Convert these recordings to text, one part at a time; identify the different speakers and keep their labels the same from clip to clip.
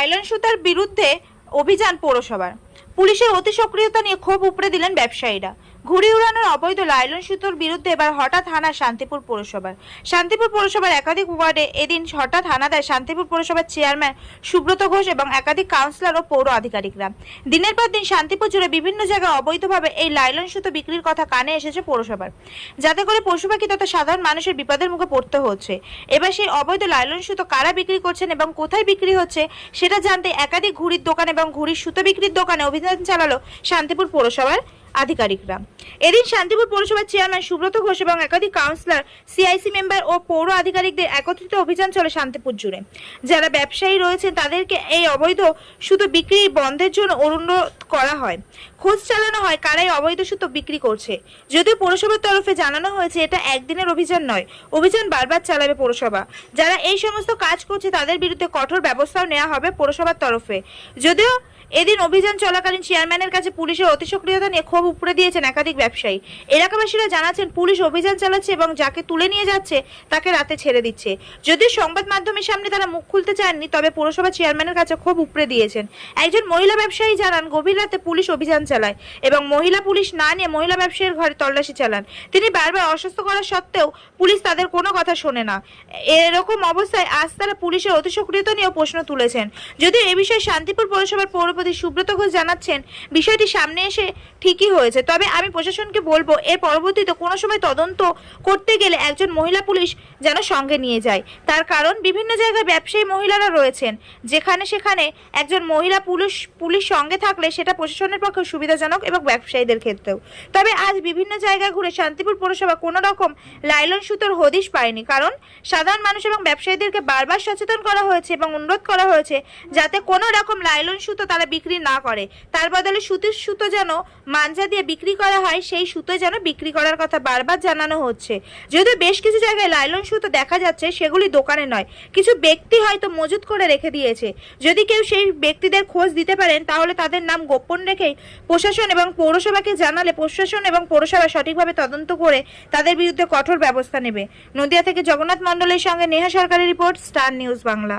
Speaker 1: Nylon সুতার বিরুদ্ধে অভিযান পৌরসভার। পুলিশের অতি সক্রিয়তা নিয়ে ক্ষোভ উপড়ে দিলেন ব্যবসায়ীরা। ঘুড়ি উড়ানোর অবৈধ লাইলন সুতোর বিরুদ্ধে এবার হঠাৎ হানা শান্তিপুর পৌরসভার শান্তিপুর পৌরসভার একাধিক ওয়ার্ডে এদিন হঠাৎ হানা দেয় শান্তিপুর পৌরসভার চেয়ারম্যান সুব্রত ঘোষ এবং একাধিক কাউন্সিলর ও পৌর আধিকারিকরা। দিনের পর দিন শান্তিপুর জুড়ে বিভিন্ন জায়গায় অবৈধভাবে এই লাইলন সুতো বিক্রির কথা কানে এসেছে পৌরসভার। যাতে করে পশু পাখি তথা সাধারণ মানুষের বিপদের মুখে পড়তে হচ্ছে। এবার সেই অবৈধ লাইলন সুতো কারা বিক্রি করছেন এবং কোথায় বিক্রি হচ্ছে, সেটা জানতে একাধিক ঘুড়ির দোকান এবং ঘুড়ির সুতো বিক্রির দোকানে অভিযান চালালো শান্তিপুর পৌরসভার আধিকারিকরা। এদিন শান্তিপুর পৌরসভার চেয়ারম্যান সুব্রত ঘোষ এবং একাধিক কাউন্সিলর, সিআইসি মেম্বার ও পৌর আধিকারিকদের একত্রিত অভিযান চলে শান্তিপুর জুড়ে। যারা ব্যবসায়ী রয়েছেন তাদেরকে এই অবৈধ শুধু বিক্রি বন্ধের জন্য অনুরোধ করা হয়। খোঁজ চালানো হয় কারাই অবৈধ সুতো বিক্রি করছে। যদিও পৌরসভার তরফে জানানো হয়েছে, এটা একদিনের অভিযান নয়, অভিযান বারবার চালাবে পৌরসভা। যারা এই সমস্ত কাজ করছে, তাদের বিরুদ্ধে কঠোর ব্যবস্থাও নেওয়া হবে পৌরসভার তরফে। যদিও এদিন অভিযান চলাকালীন চেয়ারম্যানের কাছে পুলিশের অতি সক্রিয়তা নিয়ে ক্ষোভ উপড়ে দিয়েছেন একাধিক ব্যবসায়ী। এলাকাবাসীরা জানাচ্ছেন, পুলিশ অভিযান চালাচ্ছে এবং যাকে তুলে নিয়ে যাচ্ছে, তাকে রাতে ছেড়ে দিচ্ছে। যদিও সংবাদ মাধ্যমের সামনে তারা মুখ খুলতে চাননি, তবে পৌরসভা চেয়ারম্যানের কাছে ক্ষোভ উপড়ে দিয়েছেন। একজন মহিলা ব্যবসায়ী জানান, গভীর রাতে পুলিশ অভিযান চালায় এবং মহিলা পুলিশ না নিয়ে মহিলা ব্যবসায়ীর ঘরে তল্লাশি চালান। তিনি বারবার অসুস্থ করা সত্ত্বেও পুলিশ তাদের কোনো কথা শোনে না। এরকম অবস্থায় আজ তারা পুলিশের অতি সক্রিয়তা নিয়েও প্রশ্ন তুলেছেন। যদিও এ বিষয়ে শান্তিপুর পৌরসভার পৌরপতি সুব্রত ঘোষ জানাচ্ছেন, বিষয়টি সামনে এসে ঠিকই হয়েছে। তবে আমি প্রশাসনকে বলব, এর পরবর্তীতে কোনো সময় তদন্ত করতে গেলে একজন মহিলা পুলিশ যেন সঙ্গে নিয়ে যায়। তার কারণ, বিভিন্ন জায়গায় ব্যবসায়ী মহিলারা রয়েছেন। যেখানে সেখানে একজন মহিলা পুলিশ পুলিশ সঙ্গে থাকলে সেটা প্রশাসনের পক্ষে সুবিধাজনক এবং ব্যবসায়ীদের ক্ষেত্রেও। তবে আজ বিভিন্ন জায়গায় ঘুরে শান্তিপুর পৌরসভা কোনো রকম লাইলন সুতোর হদিশ পায়নি, কারণ সাধারণ মানুষ এবং ব্যবসায়ীদেরকে বারবার সচেতন করা হয়েছে এবং অনুরোধ করা হয়েছে যাতে কোনো রকম লাইলন সুতো তারা বিক্রি না করে। তার বদলে সুতির সুতো যেন মাঞ্জা দিয়ে বিক্রি করা হয়, সেই সুতো যেন বিক্রি করার কথা বারবার জানানো হচ্ছে। যদিও বেশ কিছু জায়গায় লাইলন সুতো দেখা যাচ্ছে, সেগুলি দোকানে নয়। কিছু ব্যক্তি হয়তো মজুত করে রেখে দিয়েছে। যদি কেউ সেই ব্যক্তিদের খোঁজ দিতে পারেন, তাহলে তাদের নাম গোপন রেখেই প্রশাসন এবং পৌরসভাকে জানালে প্রশাসন এবং পৌরসভা সঠিকভাবে তদন্ত করে তাদের বিরুদ্ধে কঠোর ব্যবস্থা নেবে। নদিয়া থেকে জগন্নাথ মণ্ডলের সঙ্গে নেহা সরকারের রিপোর্ট, স্টার নিউজ বাংলা।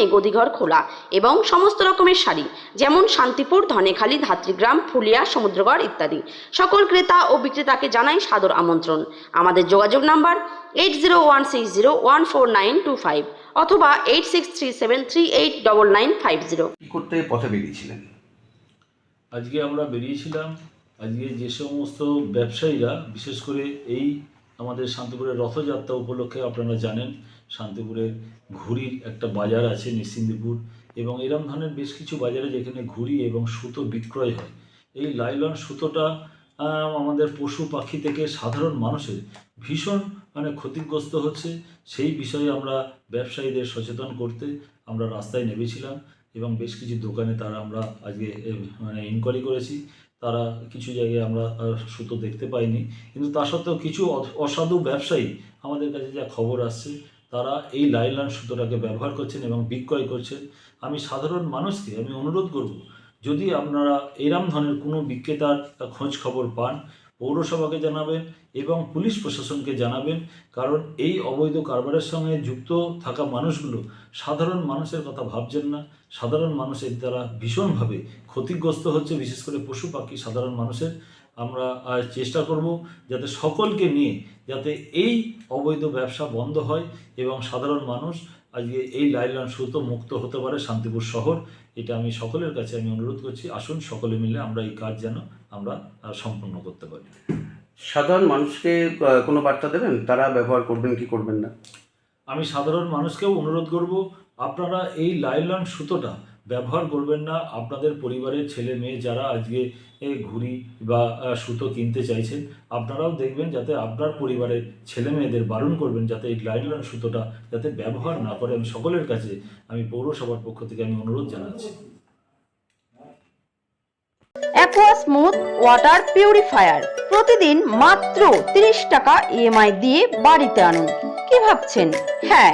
Speaker 2: গদিঘর খোলা এবং সমস্ত রকমের শাড়ি যেমন শান্তিপুর ধনেখালি ধাত্রীগ্রাম ফুলিয়া সমুদ্রগড় ইত্যাদি। সকল ক্রেতা ও বিক্রেতাকে জানাই সাদর আমন্ত্রণ। আমাদের যোগাযোগ number eight zero one six zero one four nine two five অথবা eight six three seven three eight double nine five zero
Speaker 3: করতে পথে বেরিয়েছিলেন?
Speaker 4: আজকে আমরা বেরিয়েছিলাম। আজকে যে সমস্ত ব্যবসায়ীরা বিশেষ করে এই আমাদের শান্তিপুরের রথযাত্রা উপলক্ষে আপনারা জানেন শান্তিপুরের ঘুড়ির একটা বাজার আছে নিশ্চিন্দিপুর এবং এরম ধরনের বেশ কিছু বাজারে যেখানে ঘুড়ি এবং সুতো বিক্রয় হয়। এই লাইলন সুতোটা আমাদের পশু পাখি থেকে সাধারণ মানুষের ভীষণ মানে ক্ষতিগ্রস্ত হচ্ছে। সেই বিষয়ে আমরা ব্যবসায়ীদের সচেতন করতে আমরা রাস্তায় নেমেছিলাম, এবং বেশ কিছু দোকানে তারা আমরা আজকে মানে ইনকোয়ারি করেছি। তারা কিছু জায়গায় আমরা সুতো দেখতে পাইনি। কিন্তু তা সত্ত্বেও কিছু অসাধু ব্যবসায়ী আমাদের কাছে যা খবর আসছে তারা এই লাইলান সুতোটাকে ব্যবহার করছেন এবং বিক্রয় করছেন। আমি সাধারণ মানুষকে আমি অনুরোধ করব, যদি আপনারা এরম ধরনের কোনো বিক্রেতার খোঁজ খবর পান, পৌরসভাকে জানাবেন এবং পুলিশ প্রশাসনকে জানাবেন, কারণ এই অবৈধ কারবারের সঙ্গে যুক্ত থাকা মানুষগুলো সাধারণ মানুষের কথা ভাবছেন না। সাধারণ মানুষের দ্বারা ভীষণভাবে ক্ষতিগ্রস্ত হচ্ছে, বিশেষ করে পশু পাখি সাধারণ মানুষের। আমরা চেষ্টা করব যাতে সকলকে নিয়ে যাতে এই অবৈধ ব্যবসা বন্ধ হয় এবং সাধারণ মানুষ আজকে এই লাইলান সুতো মুক্ত হতে পারে শান্তিপুর শহর। এটা আমি সকলের কাছে আমি অনুরোধ করছি আসুন সকলে মিলে আমরা এই কাজ যেন আমরা সম্পন্ন করতে পারি।
Speaker 3: সাধারণ মানুষকে কোনো বার্তা দেবেন? তারা ব্যবহার করবেন কি করবেন না?
Speaker 4: আমি সাধারণ মানুষকেও অনুরোধ করব আপনারা এই লাইলন সুতোটা ব্যবহার করবেন না। আপনাদের পরিবারের ছেলে মেয়ে যারা আজকে ঘুড়ি বা সুতো কিনতে চাইছেন, আপনারাও দেখবেন যাতে আপনার পরিবারের ছেলে মেয়েদের বারণ করবেন যাতে এই লাইলন সুতোটা যাতে ব্যবহার না করে। আমি সকলের কাছে, আমি পৌরসভার পক্ষ থেকে আমি অনুরোধ জানাচ্ছি।
Speaker 2: অ্যাকোয়া স্মুথ ওয়াটার পিউরিফায়ার প্রতিদিন মাত্র 30 টাকা ইএমআই দিয়ে বাড়িতে আনুন। কি ভাবছেন? হ্যাঁ